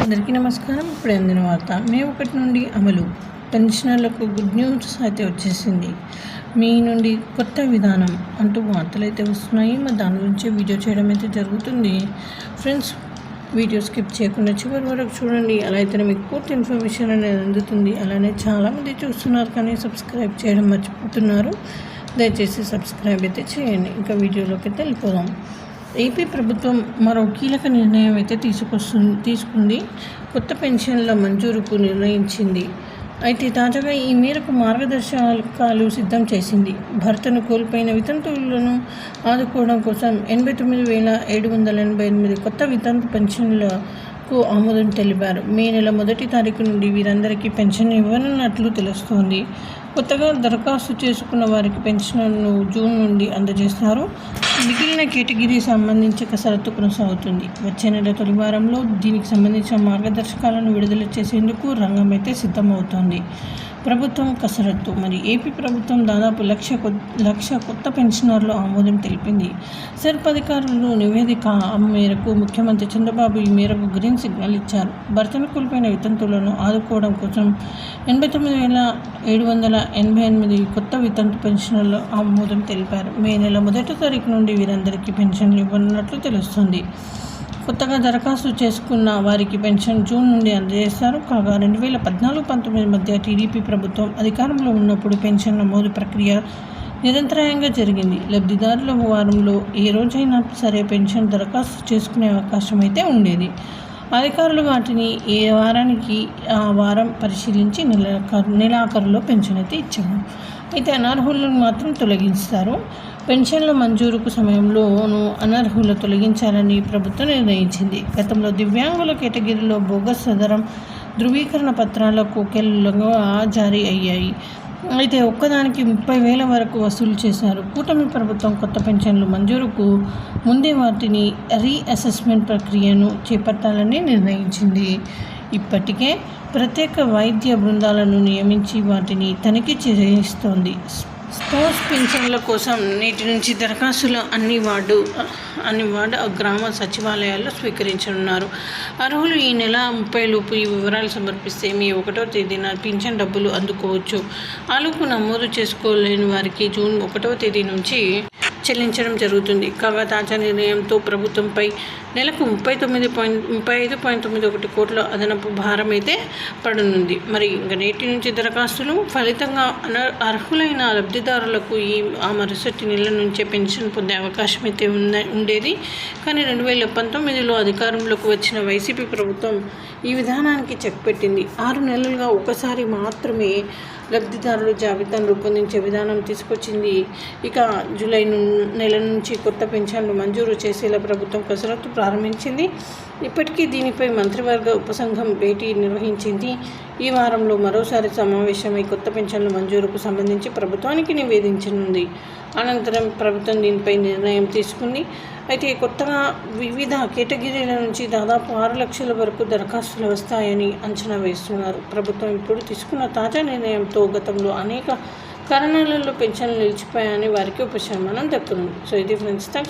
అందరికీ నమస్కారం. ఇప్పుడు అందిన వార్త. మే ఒకటి నుండి అమలు. పెన్షనర్లకు గుడ్ న్యూస్ అయితే వచ్చేసింది. మీ నుండి కొత్త విధానం అంటూ వార్తలు అయితే వస్తున్నాయి. మరి దాని గురించి వీడియో చేయడం అయితే జరుగుతుంది. ఫ్రెండ్స్ వీడియో స్కిప్ చేయకుండా చివరి వరకు చూడండి. అలా అయితేనే మీకు పూర్తి ఇన్ఫర్మేషన్ అనేది అందుతుంది. అలానే చాలామంది చూస్తున్నారు కానీ సబ్స్క్రైబ్ చేయడం మర్చిపోతున్నారు. దయచేసి సబ్స్క్రైబ్ అయితే చేయండి. ఇంకా వీడియోలోకి అయితే వెళ్ళిపోదాం. ఏపీ ప్రభుత్వం మరో కీలక నిర్ణయం అయితే తీసుకొస్తుంది తీసుకుంది. కొత్త పెన్షన్ల మంజూరుకు నిర్ణయించింది. అయితే తాజాగా ఈ మేరకు మార్గదర్శకాలు సిద్ధం చేసింది. భర్తను కోల్పోయిన వితంతువులను ఆదుకోవడం కోసం ఎనభై తొమ్మిది వేల ఏడు వందల ఎనభై ఎనిమిది కొత్త వితంతు పెన్షన్లకు ఆమోదం తెలిపారు. మే నెల మొదటి తారీఖు నుండి వీరందరికీ పెన్షన్ ఇవ్వనున్నట్లు తెలుస్తోంది. కొత్తగా దరఖాస్తు చేసుకున్న వారికి పెన్షన్ను జూన్ నుండి అందజేస్తారు. మిగిలిన కేటగిరీ సంబంధించి కసరత్తు కొనసాగుతుంది. వచ్చే నెల తొలి వారంలో దీనికి సంబంధించిన మార్గదర్శకాలను విడుదల చేసేందుకు రంగం అయితే సిద్ధమవుతోంది. ప్రభుత్వం కసరత్తు మరి ఏపీ ప్రభుత్వం దాదాపు లక్ష లక్ష కొత్త పెన్షనర్లు ఆమోదం తెలిపింది. సెర్ప్ అధికారులు నివేదిక మేరకు ముఖ్యమంత్రి చంద్రబాబు ఈ మేరకు గ్రీన్ సిగ్నల్ ఇచ్చారు. భర్తను కోల్పోయిన వితంతువులను ఆదుకోవడం కోసం ఎనభై తొమ్మిది వేల ఏడు వందల ఎనభై ఎనిమిది కొత్త వితంతు పెన్షనర్లు ఆమోదం తెలిపారు. మే నెల మొదటి తారీఖు నుండి వీరందరికీ పెన్షన్లు ఇవ్వనున్నట్లు తెలుస్తుంది. కొత్తగా దరఖాస్తు చేసుకున్న వారికి పెన్షన్ జూన్ నుండి అందజేస్తారు. కాగా రెండు వేల పద్నాలుగు పంతొమ్మిది మధ్య టీడీపీ ప్రభుత్వం అధికారంలో ఉన్నప్పుడు పెన్షన్ నమోదు ప్రక్రియ నిరంతరాయంగా జరిగింది. లబ్ధిదారుల వారంలో ఏ రోజైనా సరే పెన్షన్ దరఖాస్తు చేసుకునే అవకాశం అయితే ఉండేది. అధికారులు వాటిని ఏ వారానికి ఆ వారం పరిశీలించి నెలాఖరు నెలాఖరులో పెన్షన్ అయితే ఇచ్చారు. అయితే అనర్హులను మాత్రం తొలగిస్తారు పెన్షన్ల మంజూరుకు సమయంలోనూ అనర్హులు తొలగించాలని ప్రభుత్వం నిర్ణయించింది. గతంలో దివ్యాంగుల కేటగిరీలో బోగస్ సదరం ధృవీకరణ పత్రాలకు కెల్లుగా జారీ అయ్యాయి. అయితే ఒక్కదానికి ముప్పై వేల వరకు వసూలు చేశారు. కూటమి ప్రభుత్వం కొత్త పెన్షన్లు మంజూరుకు ముందే వాటిని రీఅసెస్మెంట్ ప్రక్రియను చేపట్టాలని నిర్ణయించింది. ఇప్పటికే ప్రత్యేక వైద్య బృందాలను నియమించి వాటిని తనిఖీ చేస్తోంది. స్పోర్ట్స్ పింఛన్ల కోసం నేటి నుంచి దరఖాస్తులు అన్ని వార్డు అన్ని వార్డు గ్రామ సచివాలయాల్లో స్వీకరించనున్నారు. అర్హులు ఈ నెల ముప్పై లోపు ఈ వివరాలు సమర్పిస్తే మీ ఒకటో తేదీన పింఛన్ డబ్బులు అందుకోవచ్చు. అలుపు నమోదు చేసుకోలేని వారికి జూన్ ఒకటో తేదీ నుంచి చెల్లించడం జరుగుతుంది. కాగా తాజా నిర్ణయంతో ప్రభుత్వంపై నెలకు ముప్పై తొమ్మిది పాయింట్ ముప్పై ఐదు పాయింట్ తొమ్మిది ఒకటి కోట్ల అదనపు భారం అయితే పడనుంది. మరి ఇంకా నేటి నుంచి దరఖాస్తులు ఫలితంగా అన అర్హులైన లబ్ధిదారులకు ఈ ఆ మరుసటి నెల నుంచే పెన్షన్ పొందే అవకాశం అయితే ఉన్న ఉండేది. కానీ రెండు వేల పంతొమ్మిదిలో అధికారంలోకి వచ్చిన వైసీపీ ప్రభుత్వం ఈ విధానానికి చెక్ పెట్టింది. ఆరు నెలలుగా ఒకసారి మాత్రమే లబ్ధిదారుల జాబితాను రూపొందించే విధానం తీసుకొచ్చింది. ఇక జూలై నెల నుంచి కొత్త పెన్షన్లు మంజూరు చేసేలా ప్రభుత్వం కసరత్తు ప్రారంభించింది. ఇప్పటికీ దీనిపై మంత్రివర్గ ఉపసంఘం భేటీ నిర్వహించింది. ఈ వారంలో మరోసారి సమావేశమై కొత్త పెన్షన్ల మంజూరుకు సంబంధించి ప్రభుత్వానికి నివేదించనుంది. అనంతరం ప్రభుత్వం దీనిపై నిర్ణయం తీసుకుంది. అయితే కొత్తగా వివిధ కేటగిరీల నుంచి దాదాపు ఆరు లక్షల వరకు దరఖాస్తులు వస్తాయని అంచనా వేస్తున్నారు. ప్రభుత్వం ఇప్పుడు తీసుకున్న తాజా నిర్ణయంతో గతంలో అనేక కారణాలలో పెన్షన్లు నిలిచిపోయాయని వారికి ఉపశమనం దక్కుతుంది సో ఇది ఫ్రెండ్స్ థ్యాంక్స్